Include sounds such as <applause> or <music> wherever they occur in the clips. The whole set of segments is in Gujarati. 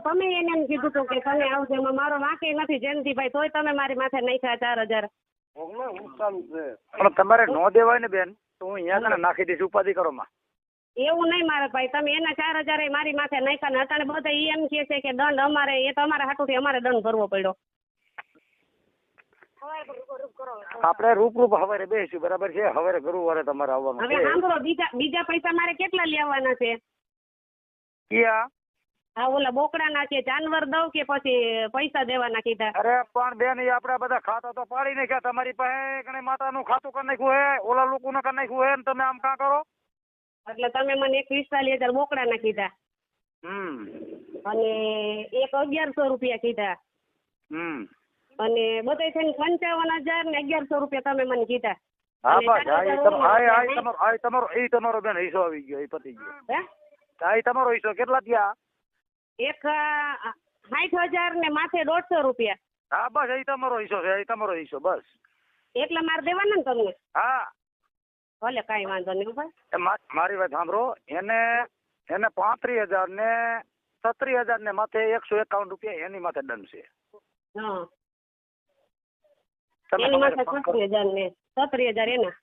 તમે એને એમ કીધું હતું કે તમે આવજો. એમાં મારો વાંકે નથી જયંતિભાઈ તોય તમે મારી માથે નાખ્યા ચાર હજાર. પણ તમારે નો દેવાય ને બેન તો હું અહીંયા કને નાખી દઈશ ઉપાધિ કરો માં એવું નહીં મારે ભાઈ તમે એના ચાર હજાર મારી માથે નાખ્યા ને અટાણે બધા ઈ એમ કહે છે કે દંડ અમારે એ તો અમારા હાટુથી અમારે દંડ ભરવો પડ્યો. આપણે રૂપ રૂપ હવારે બેસીશું બરાબર છે? હવારે ગુરુવારે તમારે આવવાનું હવે સાંભળો બીજા બીજા પૈસા મારે કેટલા લેવાના છે? ક્યાં? આ ઓલા બોકડાના છે જાનવર દઉં કે પછી પૈસા દેવાના કીધા? અરે પણ બેન એ આપડા બધા ખાતા તો પાડી નાખ્યા. તમારી પાસે કણે માતાનું ખાતું કરી નાખ્યું હે? ઓલા લોકોનું કરી નાખ્યું હે? ને તમે આમ કાં કરો? એટલે તમે મને એક પિસ્તાલીસ હજાર બોકડાના કીધા. હમ. અને એક અગિયારસો રૂપિયા કીધા. હમ. અને બધે થઈને પંચાવન હજાર ને અગિયારસો રૂપિયા તમે મને કીધા. હા બસ. હા એ હા, હા, તમારો હા, એ તમારો એ તમારો બેન હિસ્સો આવી ગયો એ પતી ગયો. હે? હા એ તમારો હિસ્સો. કેટલા થયા? એક સાઠ હજાર ને માથે દોઢસો રૂપિયા. હા બસ એ તમારો હિસ્સો છે એ તમારો હિસ્સો બસ. એટલા મારે દેવાના ને તમને? હા. ભલે કાંઈ વાંધો નહીં ભાઈ. મારી વાત સાંભળો એને એને પાંત્રીસ હજાર ને સત્રીસ હજાર ને માથે એકસો એકાવન રૂપિયા એની માથે દંડ છે. એની માથે હજાર ને છત્રીસ હજાર એના?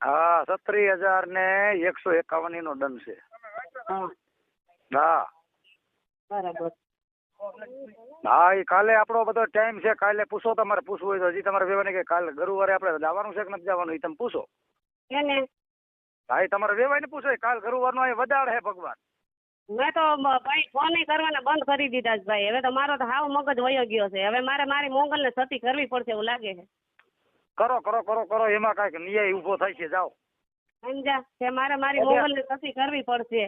હા સત્રીસ હજાર ને એકસો એકાવન એનો દંડ છે. હા. બરાબર. હા એ કાલે આપણો બધો ટાઈમ છે કાલે પૂછો તમારે પૂછવું હોય તો હજી તમારે વેવાની કે કાલે ગુરુવારે આપણે જવાનું છે કે નથી જવાનું એ તમે પૂછો. હા એ તમારે વેવાય ને પૂછો કાલ ગુરુવારનો નો વધારે હે ભગવાન. મેં તો ભાઈ ફોન કરવાના બંધ કરી દીધા છે ભાઈ. હવે તો મારો તો હાવ મગજ વયો ગયો છે. હવે મારે મારી મોંગલ ને સતી કરવી પડશે એવું લાગે છે. કરો કરો કરો કરો એમાં કંઈક ન્યાય ઊભો થાય છે જાઓ. સમજા કે મારે મારી મોંગલ ને સતી કરવી પડશે.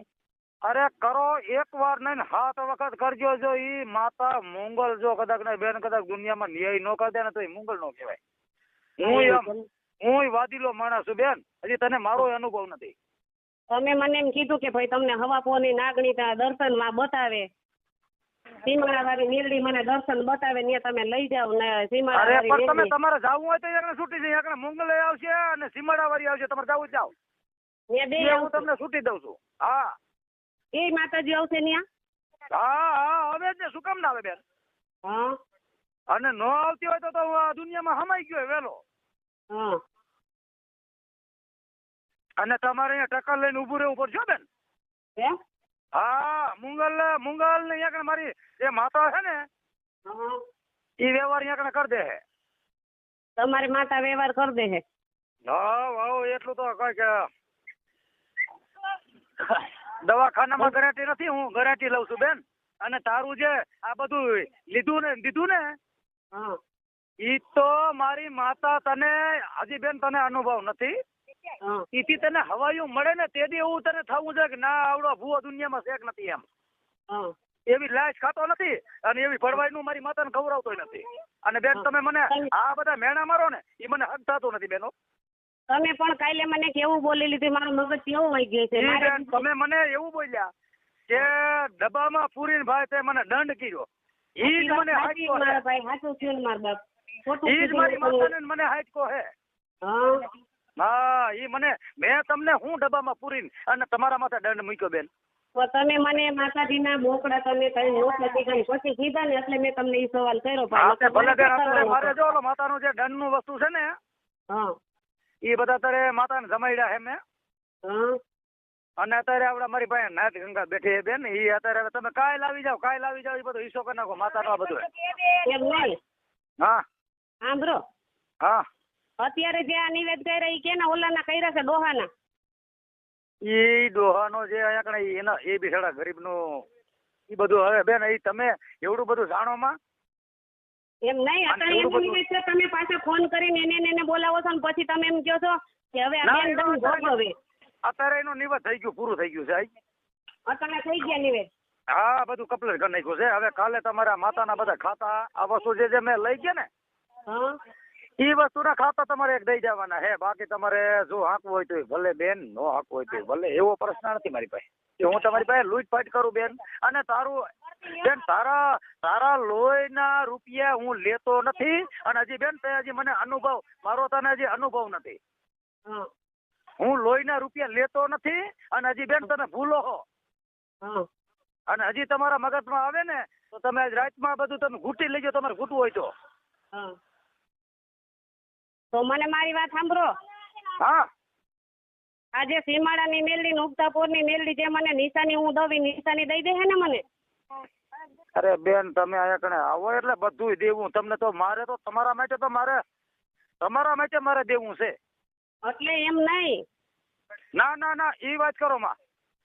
અરે કરો એક વાર નહીં ને સાત વખત કરજો જો ઈ માતા મોંગલ જો કદાચ ને બેન કદાચ દુનિયામાં ન્યાય નો કરી દે ને તો એ મોંગલ નો કહેવાય. હું એમ હું વાદીલો માણસ છું બેન. હજી તને મારો અનુભવ નથી. તમે મને એમ કીધું કે ભાઈ તમને હવાપોની નાગણી ત્યાં દર્શનમાં બતાવે. સીમાડા વાળી નીરડી મને દર્શન બતાવે ત્યાં તમે લઈ જાવ ને સીમાડા અરે પણ તમે તમારે જાવું હોય તો એકને છૂટી છે એકને મોંગલ આવશે અને સીમાડા વાળી આવશે તમારે જાવું જાવ. હું તમને છૂટી દઉં છું. હા. એ માતાજી આવશે ત્યાં હા હા હવે જ શું કામ ના આવે બેન? હા. અને ન આવતી હોય તો તો દુનિયામાં હમાઈ ગયો વેલો હા. અને તમારે અહીંયા ટક્કર લઈને ઊભું રહેવું પડશે બેન. હે? હા મુંગલ મુંગલ ને અહીંયા મારી જે માતા છે ને એ વ્યવહાર અહીંયા કરી દે હે. તમારી માતા વ્યવહાર કરી દે હે. હા વાવ એટલું તો કઈ કે દવાખાનામાં ગરાટી નથી હું ગરાટી લઉં છું બેન. અને તારું જે આ બધું લીધું ને દીધું ને ઈ તો મારી માતા તને હજી બેન તને અનુભવ નથી. ઈથી તને હવાયું મળે ને તે દી એવું તને થવું છે કે ના આવડો ભૂવો દુનિયામાં શેક નથી એમ. એવી લાશ ખાતો નથી અને એવી ભરવાઈનું મારી માતાને ખવડાવતો નથી. અને બેન તમે મને આ બધા મેણા મારો ને એ મને હક થતું નથી બેનો. તમે પણ કાલે મને કેવું બોલી લીધું? મારું મગજ કેવું વહી ગયું છે? મારે તમે મને એવું બોલ્યા કે ડબ્બામાં પૂરીને ભાઈ તે મને દંડ કર્યો. ઈ જ મને હાચકો મારા ભાઈ સાચું થયું ને મારા બાપ? ખોટું ઈ જ મારી. માતાને ને મને હાચકો હે. હા. હા ઈ મને મેં તમને હું ડબ્બામાં પૂરીને અને તમારા માથે દંડ મૂક્યો બેન? તમે મને માતાજીના બોકડા તમે કઈ નોટ નથી કરી પછી કીધા ને એટલે મેં તમને ઈ સવાલ કર્યો ભલે મારે. જો માતાનું જે દંડનું વસ્તુ છે ને હા. ઈ બધા અત્યારે માતાને જમાડ્યા હા. અને અત્યારે આપડે મારી પાસે નાથ ગંગા બેઠી બેન. ઈ અત્યારે તમે કાય લાવી જાઓ કાય લાવી જાવ એ બધો હિસ્સો કરી નાખો માતાનો આ બધું. હા. સાંભળો હા. અત્યારે જે આ નિવેદ કર્યા ઈ કેના ઓલાના કર્યા છે ડોહાના? એ ડોહાનો જે અહીંયા કણે એના એ બિચારા ગરીબનું એ બધું હવે બેન એ તમે એવડું બધું જાણો માં એમ નહીં અત્યારે એમ એનું છે તમે પાછા ફોન કરીને એને એને બોલાવો છો ને પછી તમે એમ કહો છો કે હવે આ બેન તમે દમ હવે. અત્યારે એનું નિવેદ થઈ ગયું પૂરું થઈ ગયું છે. અત્યારે થઈ ગયા નિવેદ? હા બધું કમ્પ્લીટ કરી નાખ્યું છે. હવે કાલે તમારા માતાના બધા ખાતા આ વસ્તુ જે જે મેં લઈ ગયા ને ઈ વસ્તુના ખાતા તમારે એક દઈ જવાના હે. બાકી તમારે જો હાંકવું હોય તો ભલે બેન નો હાંકવું હોય તો ભલે. એવો પ્રશ્ન નથી મારી પાસે. કે હું તમારી પાસે લૂંટફાટ કરું બેન અને તારું બેન તારા તારા લોહીના રૂપિયા હું લેતો નથી અને હજી બેન તે હજી મને અનુભવ મારો તને હજી અનુભવ નથી. હા. લોહીના રૂપિયા લેતો નથી અને હજી બેન તમે ભૂલો હો. અને હજી તમારા મગજમાં આવે ને તો તમે રાતમાં બધું તમે ઘૂંટી લેજો તમારે ઘૂંટવું હોય તો. તો મને મારી વાત સાંભળો. હા. આ જે સીમાડાની મેલડી ને ની મેલડી જે મને નિશાની હું દવી નિશાની દઈ દે હે ને મને? અરે બેન તમે અહીંયા કણે આવો એટલે બધું દેવું. તમને તો મારે તો તમારા માટે તો મારે તમારા માટે મારે દેવું છે. એટલે એમ નહીં. ના ના ના એ વાત કરો માં.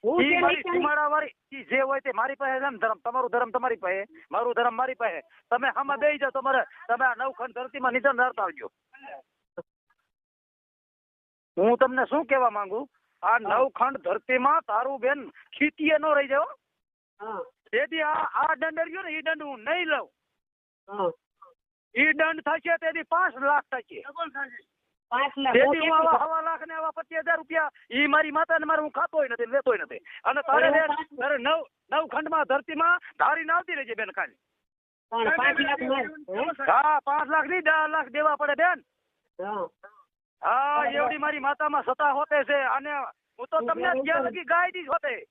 હું ઈ મારી સીમાડા વાળી જે હોય તે મારી પાસે છે ધર્મ તમારું ધર્મ તમારી પાસે. મારું ધર્મ મારી પાસે. તમે આમાં બેસી જાઓ તમારે. તમે આ નવખંડ ધરતીમાં નિશાન ધરતા આવજો. હું તમને શું કહેવા માંગુ? આ નવખંડ ધરતીમાં તારું બેન ખીતીએ નો રહી જાવ તેથી આ આ દંડ રહ્યો ને ઈ દંડ હું નહીં લઉં. ઈ દંડ થશે તેથી પાંચ લાખ થશે. હું તેથી હું આવા હવા લાખ ને આવા પચીસ હજાર રૂપિયા ઈ મારી માતા ને મારે હું ખાતોય નથી લેતોય નથી. અને તારે બેન તારે નવ નવ ખંડમાં ધરતીમાં ધારીને આવતી રહેજે બેન ખાલી. હે? હા પાંચ લાખ નહીં દસ લાખ દેવા પડે બેન. હા એવડી મારી માતામાં સતા હોતે છે. અને હું તો તમને ત્યાં લગી ગાય દીશ હોતે.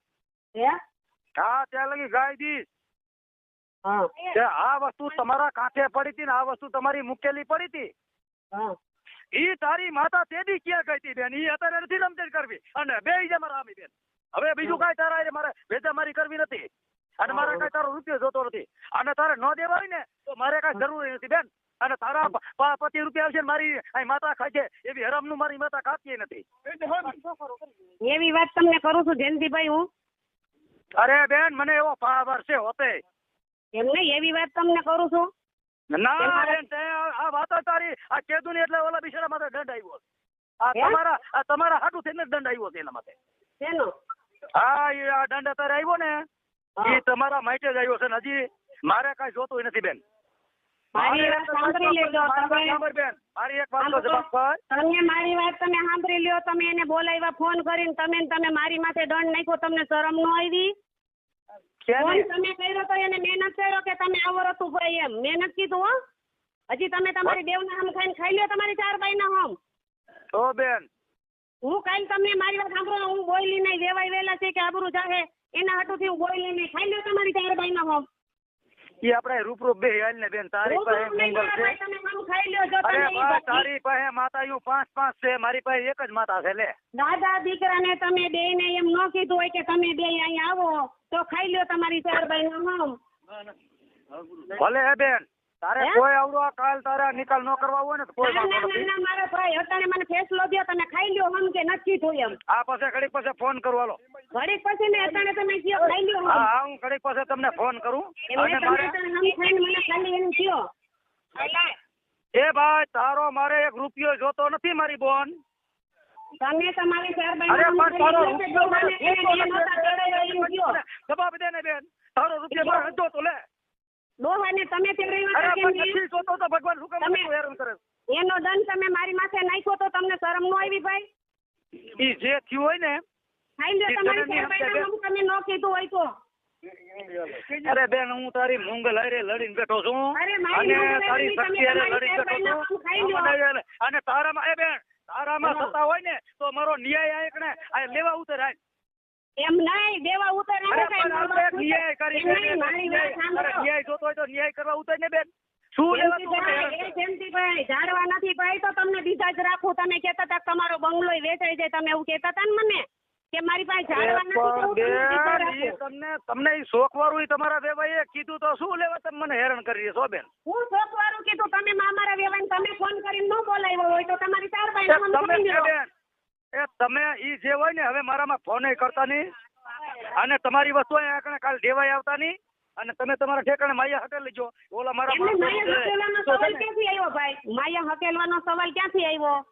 હા? ત્યાં લગી ગાય દીશ. કે આ વસ્તુ તમારા કાંઠે પડી હતી ને આ વસ્તુ તમારી મૂકેલી પડી હતી. ઈ તારી માતા તેદી ક્યાં ગઈ હતી બેન? ઈ અત્યારે નથી રમતેજ કરવી. અને બે જ મારા આમી બેન. હવે બીજું કાંઈ તારા મારે મારે ભેજામારી કરવી નથી. અને મારે કાંઈ તારો રૂપિયો જોતો નથી. અને તારે ન દેવા હોય ને તો મારે કાંઈ જરૂરી નથી બેન. અને તારા પ- પ- રૂપિયા આવશે મારી અહીં માતા છે એવી હરામનું મારી માતા ખાતી નથી. એવી વાત તમને કરું છું જયંતિભાઈ હું. અરે બેન મને એવો પાવર છે હોતે. એમ નહીં એવી વાત તમને કરું છું. ના બેન આ વાત તારી આ કેદુ ની એટલે ઓલા બિચારા માથે દંડ આવ્યો. આ તમારા આ તમારા હાટું થઈને દંડ આવ્યો છે એના માટે હા એ આ દંડ અત્યારે આવ્યો ને એ તમારા માટે જ આવ્યો છે હજી. મારે કઈ જોતું નથી બેન. મારી વાત સાંભળી લેજો તમે. મારી એક વાત તમે મારી વાત તમે સાંભળી લ્યો તમે એને બોલાવ્યા ફોન કરીને તમે તમે મારી માથે દંડ નાખ્યો તમને શરમ ન આવી? ફોન તમે કર્યો તો એને મહેનત કર્યો કે તમે આવો રતું ભાઈ એમ? મહેનત કીધું હો? હજી તમે તમારી દેવના હમ ખાઈને ખાઈ લ્યો તમારી ચાર બાઈના હમ. તો બેન. હું કાલ તમને મારી વાત સાંભળો હું બોયલી નહીં વેવાય વેલા છે કે આબરૂ જાહે એના હાટુથી હું બોયલી નહીં ખાઈ લ્યો તમારી ચાર બાઈના હમ. ઈ આપણે રૂપરૂપ બે હાલ ને બેન તારી પાસે મંગલ છે. અરે બા તારી પાસે માતા યુ પાંચ પાંચ છે મારી પાસે એક જ માતા છે લે. દાદા દીકરાને તમે બે ને એમ ન કીધું હોય કે તમે બે અહીંયા આવો તો ખાઈ લ્યો તમારી ચાર બાઈના હમ ભલે હે બેન. તારે કોઈ આવડો આ કાલ તારે નિકાલ ન કરવા હોય ને તો કોઈ ના ના વાંધો ના નથી. ના મારા ભાઈ અત્યારે મને ફેસલો દો તમે ખાઈ લ્યો હમ કે નથી થયું એમ. આ પાસે ઘડીક પાસે ફોન કરું હાલો. ઘડીક પછી ને અત્યારે તમે કયો ખાઈ લ્યો હા હું ઘડીક પાસે તમને ફોન કરું. અને મારે હમ ખાઈને મને ખાલી એનું કયો એ ભાઈ તારો મારે એક રૂપિયો જોતો નથી મારી બોન. તમે તમારી ચાર અરે બાઈ પણ તારો ખાઈ લ્યો રૂપિયો છે, મારે ડોહાને એને બે નહોતા ચડાવ્યા એમ કયો જવાબ દે ને બેન. તારો રૂપિયો જોતો હતો તો લે. તમે તેડાવ્યા અરે કેમ નથી જોતો તો ભગવાન શું તમે- હેરાન કરે? એનો દંડ તમે મારી માથે નાખ્યો તો તમને શરમ ન આવી ભાઈ? ઈ જે થયું હોય ને ખાઈ લ્યો તમારી તમે ચાર નહીં બાઈના હમ તમે ન કીધું હોય તો. અરે બેન હું તારી મુંગલ હારે લડીને બેઠો છું. અને તારી શક્તિ હારે લડીને બેઠો છું. હમ ખાઈ લ્યો. અને અને તારામાં એ બેન તારામાં હા. સત્તા હોય ને તો મારો ન્યાય આ એકને આ લેવા ઉતર આય એમ નહીં દેવા ઉતર ન્યાય કરી ન્યાય જોતો હોય તો ન્યાય કરવા ઉતર ને બેન. શું ઝાડવા નથી ભાઈ તો તમને બીજા જ રાખું. તમે કહેતા હતા તમારો બંગલો વેચાઈ જાય તમે એવું કહેતા હતા ને મને કે મારી પાસે ઝાડવા નથી તમને. તમને શોખ વાળું તમારા વેવાઈએ કીધું તો શું લેવા તમે મને હેરાન કરી છો બેન? હું શોખવાળું કીધું તમે મારા વેવાઈને તમે ફોન કરીને ન બોલાવ્યો હોય તો તમારી ચાર ભાઈ તમે બેન. એ તમે ઈ જે હોય ને હવે મારામાં ફોન કરતા નહીં. અને તમારી વસ્તુ અહીંયા આગળ કાલ દેવાય આવતા નહીં. અને તમે તમારા ઠેકાણે માયા હટેલ લેજો ઓલા મારા માયા સવાલ ક્યાંથી આવ્યો ભાઈ? માયા હકેલવાનો સવાલ ક્યાંથી આવ્યો?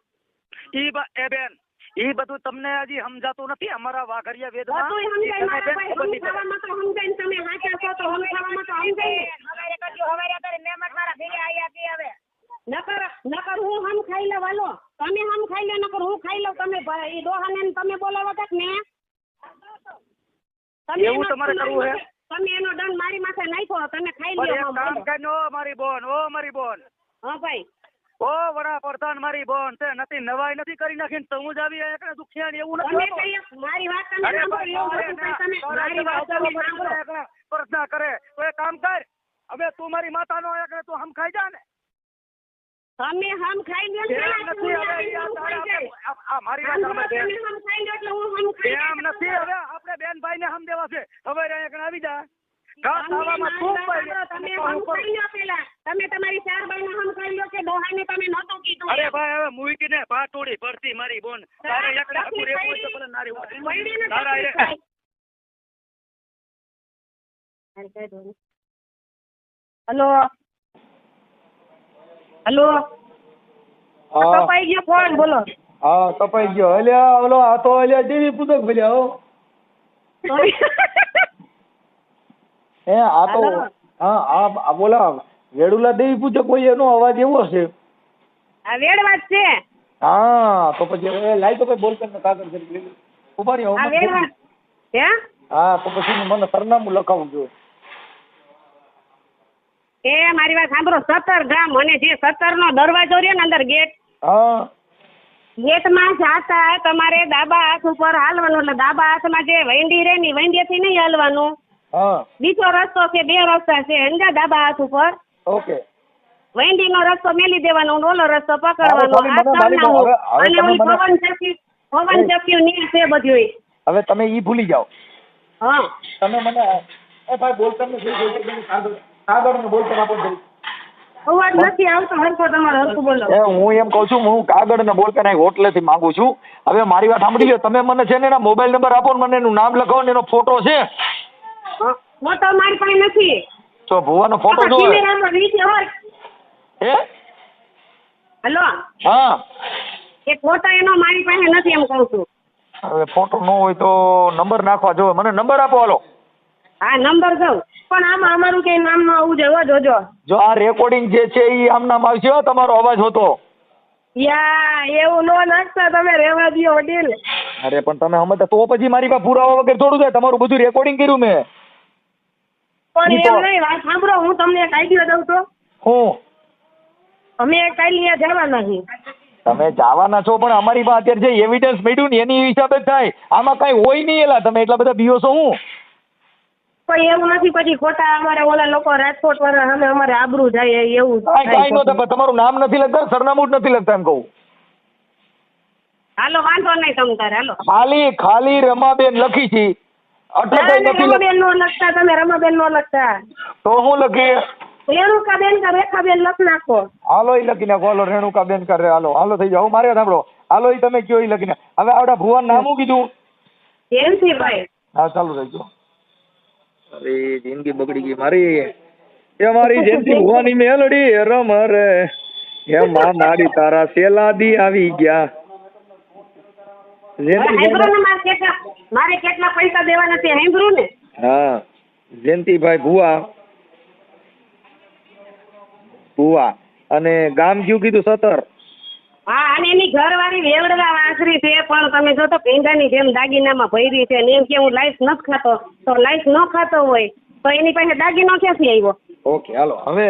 ઈ એ બેન ઈ બધું તમને હજી સમજાતું નથી અમારા વાઘરિયા વેદમાં? બધું સમજાય. તમે મારા ભાઈ ખબર નહીં તો સમજાય તમે હાચા છો તો સમજાવવામાં તો સમજાય હવારે કરજો હવારે કરે મહેમાન મારા ઘરે આયા કે હવે. નકર નકર હું હમ ખાઈ લઉં હાલો તમે હમ ખાઈ લો નકર હું ખાઈ લઉં તમે એ ડોહાને તમે બોલાવો તક ને. તમે એવું તમારે કરવું હે? તમે એનો દંડ મારી માથે નાખ્યો તમે ખાઈ લ્યો કામ. કરીને ઓ મારી બોન ઓ મારી બોન. હા ભાઈ. ઓ વડાપ્રધાન મારી બોન તે નથી નવાઈ નથી કરી નાખી તો હું જ આવી એકને દુખિયાણી એવું નથી મારી વાત તમે સાંભળો એવું તમે મારી વાત તમે સાંભળો. પ્રશ્ન કરે. તો એ કામ કર હવે તું મારી માતાનો એકને તું હમ ખાઈ જા ને. તમે હમ ખાઈ લ્યો મારી વાત તમે હમ ખાઈ લ્યો એટલે હું હમ ખાઈ એમ નથી હવે આપણે બેન ભાઈ ને હમ દેવા છે. હવે અહીંયા કણ આવી જા. તમે તમારી ચાર બાઈને હમ ખાઈ લ્યો કે ડોહાને તમે નહોતું કીધું. અરે ભાઈ હવે મૂકીને પાટોડી ભરતી મારી બોન. તારે. ભલે નારી હોય. પડી. હલો. હલો? કપાઈ ગયો ફોન બોલો. હા કપાઈ ગયો. અલ્યા ઓલો આ તો અલ્યા દેવી પૂજક ભલ્યા હો. <laughs> હે આ તો હા આ બોલા વેડુલા દેવી પૂજક હોય એનો અવાજ એવો છે. આ વેડવા છે? હા તો પછી લાઈ તો કઈ બોલતા ને કાગળ કરી લીધું ઊભા રહ્યો હા તો પછી મને સરનામું લખાવું જોઈએ. એ મારી વાત સાંભળો સત્તર ગામ અને જે સત્તર નો દરવાજો રહ્યો ને અંદર ગેટ હા. ગેટમાં જાતા તમારે ડાબા હાથ ઉપર હાલવાનું એટલે ડાબા હાથમાં જે વૈંડી રે ની વૈંડી થી નહીં હાલવાનું. બીજો રસ્તો છે બે રસ્તા છે સમજ્યા? ડાબા હાથ ઉપર. ઓકે. વૈંડીનો રસ્તો મેલી દેવાનો ઓલો રસ્તો પકડવાનો. અને ઓલી પવન ચક્કી પવન ચક્કી ની છે બધું હવે તમે ઈ ભૂલી જાઓ. હા. તમે મને એ ભાઈ બોલતા નથી કાગળ કાગળ બોલતા જરી. અવાજ નથી આવતો હરખો તમારો હરખું બોલો. એ હું એમ કહું છું હું કાગળ ને બોલ પેન હોટલેથી માંગુ છું. હવે મારી વાત સાંભળી લો તમે મને છે ને એના મોબાઈલ નંબર આપો ને મને એનું નામ લખો ને એનો ફોટો છે. હા, ફોટો મારી પાસે નથી. તો ભુવાનો ફોટો જો હે? હેલો? હા. એ ફોટો એનો મારી પાસે નથી એમ કહું છું. હવે ફોટો ન હોય તો નંબર નાખવા જોવે. મને નંબર આપો હાલો. હા નંબર દઉં. પણ આમાં અમારું કઈ નામ ન આવવું જોઈએ હો, જોજો. જો આ રેકોર્ડિંગ જે છે એ આમ નામ આવશે હો તમારો અવાજ હોતો. યા એવું નો નાખતા તમે રેવા દો વડીલ. અરે પણ તમે સમજતા તો પછી મારી પાસે પુરાવા વગર થોડું છે તમારું બધું રેકોર્ડિંગ કર્યું મેં. પણ એમ નહીં વાત સાંભળો હું તમને એક આઈડિયો દઉં તો હું? અમે કાલ અહીંયા જવાના છીએ. તમે જવાના છો પણ અમારી પાસે અત્યારે જે એવિડન્સ મળ્યું ને એની હિસાબે જ થાય. આમાં કઈ હોય નહીં એલા તમે એટલા બધા બીઓ છો હું? પણ એવું નથી પછી ખોટા અમારે ઓલા લોકો રાજકોટ વાળા સામે અમારે આબરૂ જાય એવું કઈ નો થાય. તમારું નામ નથી લખતા સરનામું જ નથી લખતા એમ કહું. હાલો વાંધો નહીં તમે તારે હાલો. ખાલી ખાલી રમાબેન લખી છે. રમાબેન નો લખતા તમે રમાબેન નો લખતા. તો હું લખી? રેણુકાબેન કે રેખાબેન લખ નાખો. હાલો ઈ લખી નાખો. હાલો રેણુકા બેન કરે હાલો હાલો થઈ જાવ મારે સાંભળો. હાલો ઈ તમે કયો ઈ લખી નાખો. હવે આવડા ભુવન નામ શું કીધું? જયંતિભાઈ. હા ચાલુ રહેજો. અરે જિંદગી બગડી ગઈ મારી. એ મારી જેમથી ભુવાની મેલડી રમ રે. હે માં મારી તારા સેલાદી આવી ગયા. મારે કેટલા પૈસા દેવાના છે સાંભળ્યું ને. હા. જયંતિભાઈ ભુવા. ભુવા. અને ગામ કયું કીધું સતર. હા અને એની ઘરવાળી વેવડવા વાંસરી છે પણ તમે જો તો પેંડાની જેમ દાગીનામાં ભરી છે ને એમ કે હું લાઈફ નથી ખાતો તો લાઈફ ન ખાતો હોય તો એની પાસે દાગીનો ક્યાંથી આવ્યો? ઓકે હાલો હવે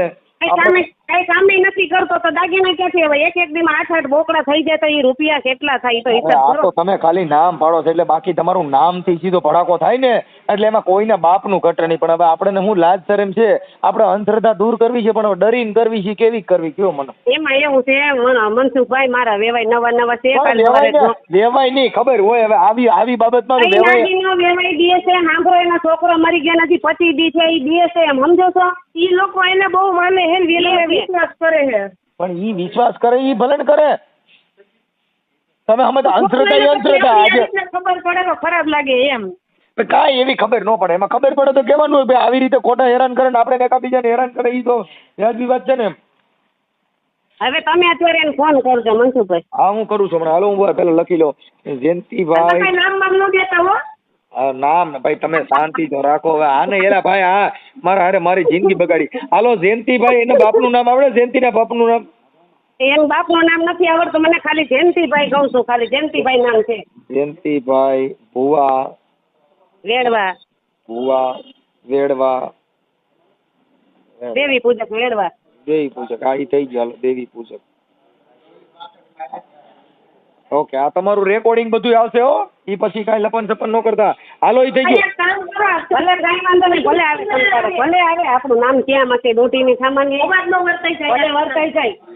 કઈ કામે નથી કરતો તો દાગીના ક્યાંથી હવે એક એક દીમાં આઠ આઠ બોકડા થઈ જાય તો એ રૂપિયા કેટલા થાય? તો હિસાબ આ કરો. તો તમે ખાલી નામ પાડો છો એટલે બાકી તમારું નામથી સીધો ભડાકો થાય ને એટલે એમાં કોઈના બાપનું ઘટે નહીં. પણ હવે આપણે હું લાજ શરમ છે આપણે અંધશ્રદ્ધા દૂર કરવી છે પણ હવે ડરીને કરવી છે કેવી કરવી? કયો મને? એમાં એવું છે મન- મનસુખભાઈ મારા વેવાય નવા નવા છે પણ કાલે નહીં ખબર હોય હવે આવી આવી બાબતમાં તો કઈ વેવાય નાગીનો વેવાય દે છે સાંભળો એનો છોકરો મરી ગયા નથી પતિ દી છે એ દે છે એમ સમજો છો? ઈ લોકો એને બહુ માને હે ને વેલા વિશ્વાસ કરે છે પણ ઈ વિશ્વાસ કરે ઈ ભલે ને કરે. તમે સમજ અંધશ્રદ્ધા એ અંધશ્રદ્ધા આજે. ખબર પડે તો ખરાબ લાગે એમ. કાંઈ એવી ખબર ન પડે. એમાં ખબર પડે તો કહેવાનું હોય ભાઈ આવી રીતે ખોટા હેરાન કરે ને આપણે એકાબીજાને હેરાન કરે ઈ તો વ્યાજબી વાત છે ને. એમ હવે તમે અત્યારે એને ફોન કરજો મનસુખભાઈ. હા હું કરું છું હમણાં. હાલો હું પેલા લખી લો જયંતિભાઈ. નામ નામ ન દેતા હો. ને ભાઈ તમે શાંતિ તો રાખો. હવે આને એલા ભાઈ હા મારા હારે મારી જિંદગી બગાડી. હાલો જયંતિભાઈ એના બાપનું નામ આવડે? જયંતિના બાપનું નામ? એમ બાપનું નામ નથી આવડતું. મને ખાલી જયંતિભાઈ કહું છું. ખાલી જયંતિભાઈ નામ છે. જયંતિભાઈ ભુવા. વેડવા. ભુવા વેડવા. દેવી પૂજક વેડવા. દેવી પૂજક આ થઈ ગયો. હાલો દેવી પૂજક. ઓકે આ તમારું રેકોર્ડિંગ બધું આવશે હો. ઈ પછી કાંઈ લપન સપન ન કરતા. હાલો એ થઈ ગયું. એક કામ કરો. ભલે કાંઈ વાંધો નહીં ભલે આવે ભલે આવે. આપણું નામ ક્યાં માં કે ડોટીની સામાન્ય. ભલે વર્તાઈ જાય.